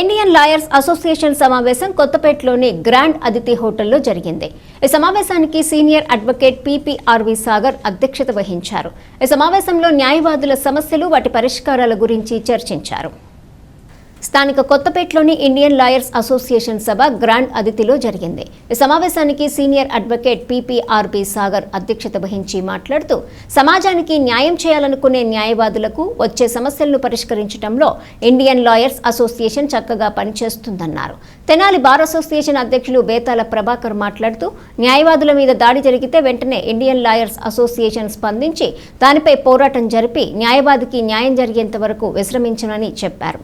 Indian lawyers association సమావేశం కొత్తపేటలోని grand అతిథి హోటల్లో జరిగింది. ఈ సమావేశానికి సీనియర్ అడ్వకేట్ పిపిఆర్వి సాగర్ అధ్యక్షత వహించారు. ఈ సమావేశంలో న్యాయవాదుల సమస్యలు వాటి పరిష్కారాల గురించి చర్చించారు. స్థానిక కొత్తపేటలోని ఇండియన్ లాయర్స్ అసోసియేషన్ సభ గ్రాండ్ అతిథిలో జరిగింది. ఈ సమావేశానికి సీనియర్ అడ్వకేట్ పీపీఆర్బి సాగర్ అధ్యక్షత వహించి మాట్లాడుతూ సమాజానికి న్యాయం చేయాలనుకునే న్యాయవాదులకు వచ్చే సమస్యలను పరిష్కరించడంలో ఇండియన్ లాయర్స్ అసోసియేషన్ చక్కగా పనిచేస్తుందన్నారు. తెనాలి బార్ అసోసియేషన్ అధ్యక్షులు బేతాల ప్రభాకర్ మాట్లాడుతూ న్యాయవాదుల మీద దాడి జరిగితే వెంటనే ఇండియన్ లాయర్స్ అసోసియేషన్ స్పందించి దానిపై పోరాటం జరిపి న్యాయవాదికి న్యాయం జరిగేంత వరకు విశ్రమించనని చెప్పారు.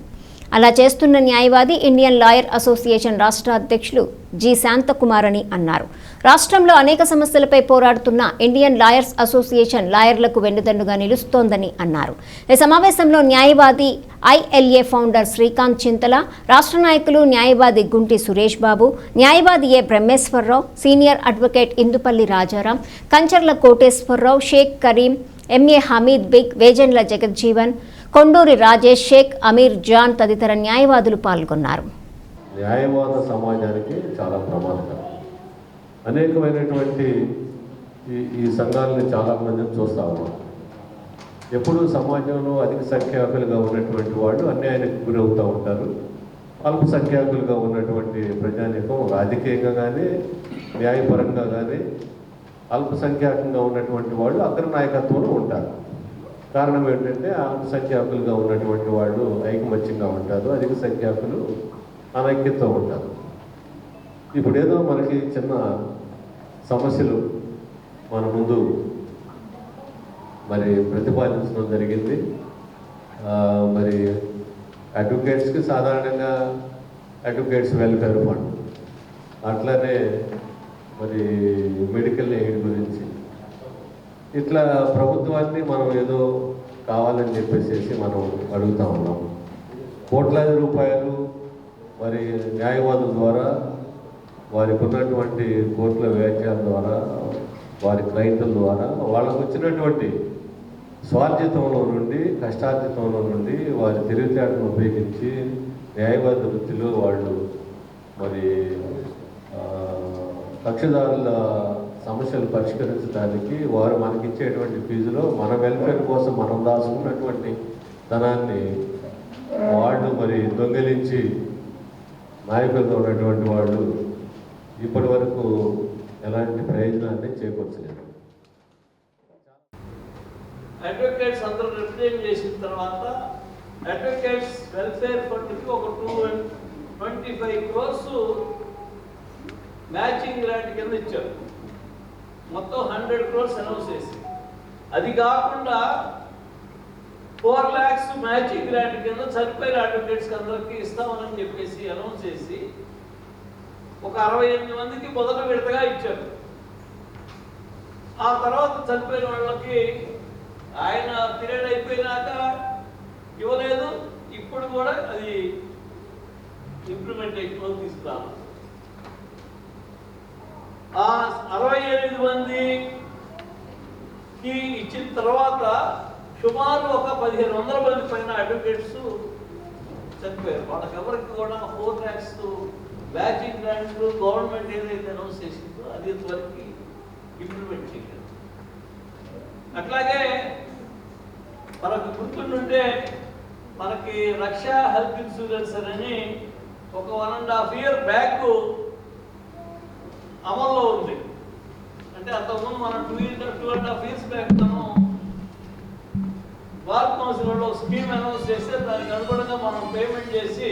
అలా చేస్తున్న న్యాయవాది ఇండియన్ లాయర్ అసోసియేషన్ రాష్ట్ర అధ్యక్షులు జి శాంతకుమార్ అని అన్నారు. రాష్ట్రంలో అనేక సమస్యలపై పోరాడుతున్న ఇండియన్ లాయర్స్ అసోసియేషన్ లాయర్లకు వెన్నుదన్నుగా నిలుస్తోందని అన్నారు. ఈ సమావేశంలో న్యాయవాది ఐఎల్ఏ ఫౌండర్ శ్రీకాంత్ చింతల రాష్ట్ర నాయకులు న్యాయవాది గుంటి సురేష్ బాబు న్యాయవాది A Brahmeswararao senior advocate Indupalli Rajaram Kancharla Koteswararao Sheikh Karim MA Hamid Baig Vejandla Jagjivan Konduri Rajesh Sheikh Amir Jan తదితర న్యాయవాదులు పాల్గొన్నారు. న్యాయవాద సమాజానికి చాలా ప్రమాదకరం. అనేకమైనటువంటి ఈ ఈ సంఘాలని చాలా మందిని చూస్తా ఉన్నాం. ఎప్పుడు సమాజంలో అధిక సంఖ్యాకులుగా ఉన్నటువంటి వాళ్ళు అన్యాయానికి గురవుతూ ఉంటారు. అల్పసంఖ్యాకులుగా ఉన్నటువంటి ప్రజానీకం రాజకీయంగా కానీ న్యాయపరంగా కానీ అల్పసంఖ్యాకంగా ఉన్నటువంటి వాళ్ళు అగ్ర నాయకత్వంలో ఉంటారు. కారణం ఏంటంటే అల్పసంఖ్యాకులుగా ఉన్నటువంటి వాళ్ళు ఐకమత్యంగా ఉంటారు. అధిక సంఖ్యాకులు అనైక్యతో ఉంటారు. ఇప్పుడు ఏదో మనకి చిన్న సమస్యలు మన ముందు మరి ప్రతిపాదించడం జరిగింది. మరి అడ్వకేట్స్కి సాధారణంగా అడ్వకేట్స్ వెల్ఫేర్ ఫండ్. అట్లానే మరి మెడికల్ ఎయిడ్ గురించి ఇట్లా ప్రభుత్వాన్ని మనం ఏదో కావాలని చెప్పేసి మనం అడుగుతా ఉన్నాం. కోట్లాది రూపాయలు మరి న్యాయవాదుల ద్వారా వారికి ఉన్నటువంటి కోర్టుల వ్యాఖ్యల ద్వారా వారి క్లయింట్ల ద్వారా వాళ్ళకు వచ్చినటువంటి స్వార్జితంలో నుండి కష్టార్జితంలో నుండి వారి తెలివితేటను ఉపయోగించి న్యాయవాద వృత్తిలో వాళ్ళు మరి కక్షదారుల సమస్యలు పరిష్కరించడానికి వారు మనకి ఇచ్చేటువంటి ఫీజులో మన వెల్ఫేర్ కోసం మనం దాచుకున్నటువంటి ధనాన్ని వాళ్ళు మరి దొంగిలించి నాయకులతో ఉన్నటువంటి వాళ్ళు ఇప్పటి వరకు ఎలాంటి ప్రయోజనాన్ని చేకూర్చలేదు. అడ్వకేట్స్ అందరూ రిప్రజెంట్ చేసిన తర్వాత అడ్వకేట్స్ వెల్ఫేర్ ఫండ్కి ఒక two twenty five crores matching grant కింద ఇచ్చారు. మొత్తం హండ్రెడ్ క్రోర్స్ అనౌన్స్ చేసి. అది కాకుండా ఫోర్ ల్యాక్స్ మ్యాచింగ్ గ్రాంట్ కింద చనిపోయిన అడ్వకేట్స్ అందరికీ ఇస్తామని చెప్పేసి అనౌన్స్ చేసి ఒక అరవై ఎనిమిది మందికి మొదట విడతగా ఇచ్చారు. ఆ తర్వాత చనిపోయిన వాళ్ళకి ఆయన పీరియడ్ అయిపోయినాక ఇవ్వలేదు. ఇప్పుడు కూడా అది ఇంప్లిమెంటేషన్లో తీసుకురాను ఆ అరవై ఎనిమిది మందికి ఇచ్చిన తర్వాత సుమారు ఒక పదిహేను వందల మంది పైన అడ్వకేట్స్ చనిపోయారు. వాళ్ళకి ఎవరికి కూడా four tax batching grants government ఏదైతే అనౌన్స్ చేసిందో అది ఇంతవరకు ఇంప్లిమెంట్ చేయలేదు. అట్లాగే మనకు గుర్తుంటే మనకి రక్ష హెల్త్ ఇన్సూరెన్స్ అని ఒక one and half year back అమల్లో ఉంది. అంటే అంతకుముందు మనం two year two and half years back మనం బార్ కౌన్సిల్లో స్కీమ్ అనౌన్స్ చేస్తే దానికి అనుగుణంగా మనం పేమెంట్ చేసి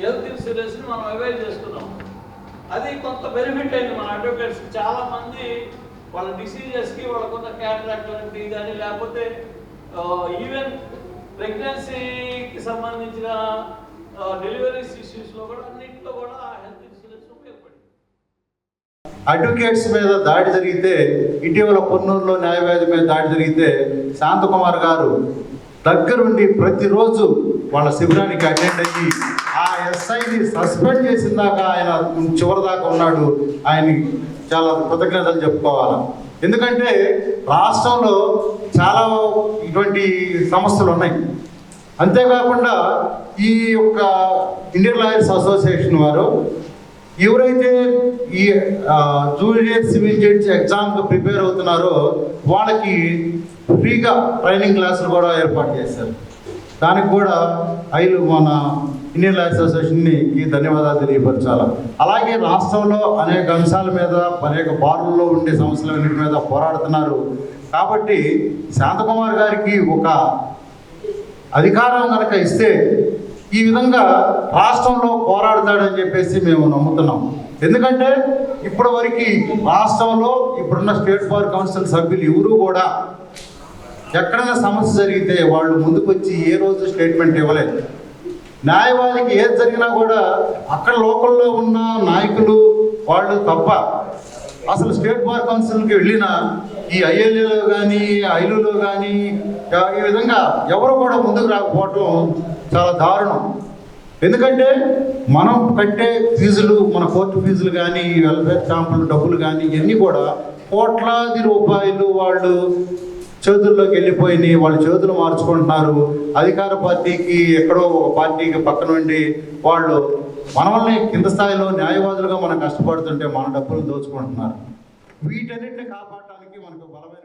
హెల్త్ ఇన్సూరెన్స్ని మనం అవైల్ చేసుకున్నాం. అది కొంత బెనిఫిట్ అయింది మన అడ్వకేట్స్. చాలా మంది వాళ్ళ డిసీజెస్కి వాళ్ళకున్న క్యాటరాక్ట్ లాంటి కానీ లేకపోతే ఈవెన్ ప్రెగ్నెన్సీకి సంబంధించిన డెలివరీస్ ఇష్యూస్లో కూడా అన్నింటిలో కూడా హెల్త్ అడ్వకేట్స్ మీద దాడి జరిగితే ఇటీవల పొన్నూరులో న్యాయవాది మీద దాడి జరిగితే శాంతకుమార్ గారు దగ్గరుండి ప్రతిరోజు వాళ్ళ శిబిరానికి అటెండ్ అయ్యి ఆ ఎస్ఐని సస్పెండ్ చేసిన దాకా ఆయన చివరి దాకా ఉన్నాడు. ఆయన చాలా కృతజ్ఞతలు చెప్పుకోవాలి. ఎందుకంటే రాష్ట్రంలో చాలా ఇటువంటి సమస్యలు ఉన్నాయి. అంతేకాకుండా ఈ యొక్క ఇండియన్ లాయర్స్ అసోసియేషన్ వారు ఎవరైతే ఈ జూనియర్ సివిల్ జడ్జి ఎగ్జామ్కి ప్రిపేర్ అవుతున్నారో వాళ్ళకి ఫ్రీగా ట్రైనింగ్ క్లాసులు కూడా ఏర్పాటు చేశారు. దానికి కూడా ఐలు మన ఇండియన్ లాయర్స్ అసోసియేషన్ని ఈ ధన్యవాదాలు తెలియపరచాలి. అలాగే రాష్ట్రంలో అనేక అంశాల మీద అనేక బారుల్లో ఉండే సమస్యలన్నిటి మీద పోరాడుతున్నారు. కాబట్టి శాంతకుమార్ గారికి ఒక అధికారం కనుక ఇస్తే ఈ విధంగా రాష్ట్రంలో పోరాడతాడని చెప్పేసి మేము నమ్ముతున్నాం. ఎందుకంటే ఇప్పటి వరకు రాష్ట్రంలో ఇప్పుడున్న స్టేట్ బార్ కౌన్సిల్ సభ్యులు ఎవరు కూడా ఎక్కడైనా సమస్య జరిగితే వాళ్ళు ముందుకు వచ్చి ఏ రోజు స్టేట్మెంట్ ఇవ్వలేదు. న్యాయవాదికి ఏది జరిగినా కూడా అక్కడ లోకల్లో ఉన్న నాయకులు వాళ్ళు తప్ప అసలు స్టేట్ బార్ కౌన్సిల్కి వెళ్ళిన ఈ ఐఎల్ఏలో కానీ ఐలులో కానీ ఈ విధంగా ఎవరు కూడా ముందుకు రాకపోవటం చాలా దారుణం. ఎందుకంటే మనం కట్టే ఫీజులు మన కోర్టు ఫీజులు కానీ వెల్ఫేర్ క్యాంపులు డబ్బులు కానీ ఇవన్నీ కూడా కోట్లాది రూపాయలు వాళ్ళు చేతుల్లోకి వెళ్ళిపోయినాయి వాళ్ళు చేతులు మార్చుకుంటున్నారు. అధికార పార్టీకి ఎక్కడో ఒక పార్టీకి పక్కనుండి వాళ్ళు మనల్ని కింద స్థాయిలో న్యాయవాదులుగా మనం కష్టపడుతుంటే మన డబ్బులు దోచుకుంటున్నారు. వీటన్నిటిని కాపాడటానికి మనకు బలమైన